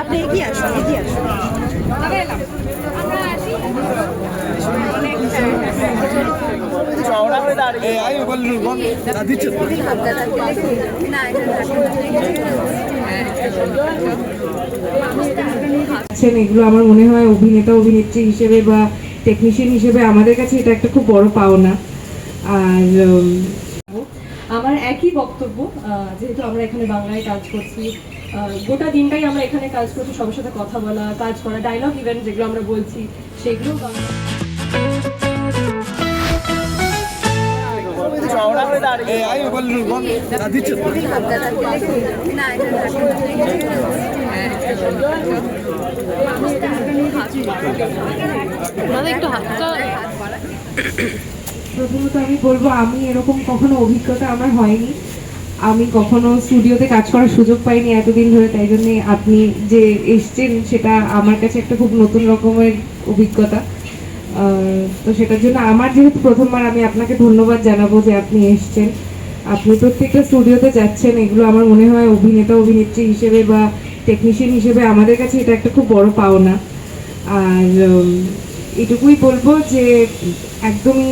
আপনি এগিয়ে আসুন এগিয়ে আসুন। এগুলো আমার মনে হয় অভিনেতা, অভিনেত্রী হিসেবে বা টেকনিশিয়ান হিসেবে আমাদের কাছে এটা একটা খুব বড় পাওনা। আর আমার একই বক্তব্য যেহেতু আমরা এখানে বাংলায় কাজ করছি গোটা দিনটাই আমরা এখানে কাজ করছি সবার সাথে কথা বলা কাজ করা ডায়লগ ইভেন্ট যেগুলো আমরা বলছি সেগুলো বাংলা এই প্রথমত আমি বলব, আমি এরকম কখনো অভিজ্ঞতা আমার হয়নি। আমি কখনো স্টুডিওতে কাজ করার সুযোগ পাইনি এতদিন ধরে, তাই জন্য আপনি যে এসছেন সেটা আমার কাছে একটা খুব নতুন রকমের অভিজ্ঞতা। তো সেটার জন্য আমার যেহেতু প্রথমবার, আমি আপনাকে ধন্যবাদ জানাব যে আপনি এসছেন। আপনি প্রত্যেকটা স্টুডিওতে যাচ্ছেন, এগুলো আমার মনে হয় অভিনেতা, অভিনেত্রী হিসেবে বা টেকনিশিয়ান হিসেবে আমাদের কাছে এটা একটা খুব বড় পাওনা। আর এটুকুই বলব যে একদমই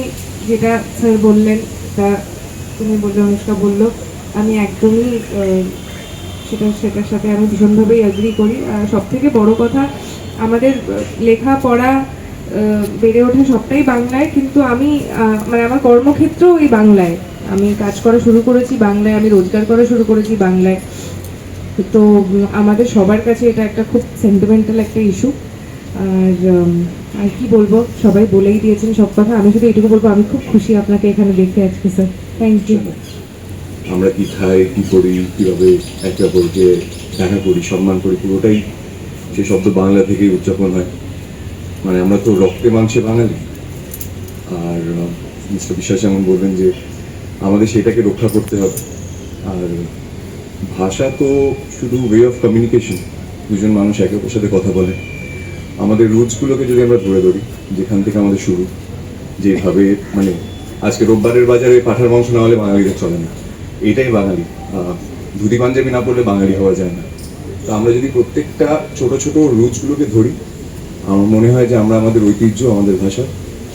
যেটা স্যার বললেন তা তুমি বললে অনুষ্কা বলল আমি একদমই সেটা সেটার সাথে আমি ভীষণভাবেই অ্যাগ্রি করি। আর সব থেকে বড় কথা আমাদের আহ, লেখাপড়া আহ, বেড়ে ওঠা সবটাই বাংলায় কিন্তু আমি মানে আমার কর্মক্ষেত্রও এই বাংলায়। আমি কাজ করা শুরু করেছি বাংলায় আমি রোজগার করা শুরু করেছি বাংলায়। তো আমাদের সবার কাছে এটা একটা খুব সেন্টিমেন্টাল একটা ইস্যু আর আর কি বলব? সবাই বলেই দিয়েছেন সব কথা। আমি শুধু এটুকু বলব, আমি খুব খুশি আপনাকে এখানে দেখে আজকে স্যার থ্যাংক ইউ আমরা কি খাই, কি করি, কীভাবে একে অপরকে দেখা করি, সম্মান করি, পুরোটাই সে শব্দ বাংলা থেকেই উদযাপন হয়। মানে আমরা তো রক্তে মাংসে বাঙালি। আর মিস্টার বিশ্বাস যেমন বলবেন যে আমাদের সেটাকে রক্ষা করতে হবে। আর ভাষা তো শুধু ওয়ে অফ কমিউনিকেশন দুজন মানুষ একে অপর সাথে কথা বলে। আমাদের রুটসগুলোকে যদি আমরা ধরে ধরি, যেখান থেকে আমাদের শুরু, যেভাবে মানে আজকে রোববারের বাজারে পাঠার মাংস না হলে বাঙালিদের চলে না। এটাই বাঙালি। ধুতি পাঞ্জাবি না পড়লে বাঙালি হওয়া যায় না। তো আমরা যদি প্রত্যেকটা ছোট ছোট রুটসগুলোকে ধরি, আমার মনে হয় যে আমরা আমাদের ঐতিহ্য, আমাদের ভাষা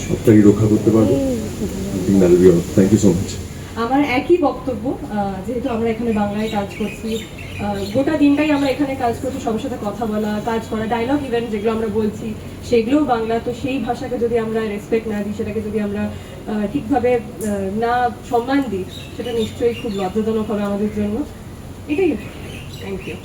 সবটাই রক্ষা করতে পারব। থ্যাংক ইউ সো মাচ আমার একই বক্তব্য যেহেতু আমরা এখানে বাংলায় কাজ করছি গোটা দিনটাই আমরা এখানে কাজ করছি, সবার সাথে কথা বলা, কাজ করা ডায়লগ ইভেন্ট যেগুলো আমরা বলছি, সেগুলোও বাংলা, তো সেই ভাষাকে যদি আমরা রেসপেক্ট না দিই, সেটাকে যদি আমরা ঠিকভাবে না সম্মান দিই, সেটা নিশ্চয়ই খুব লজ্জাজনক হবে আমাদের জন্য। এটাই থ্যাংক ইউ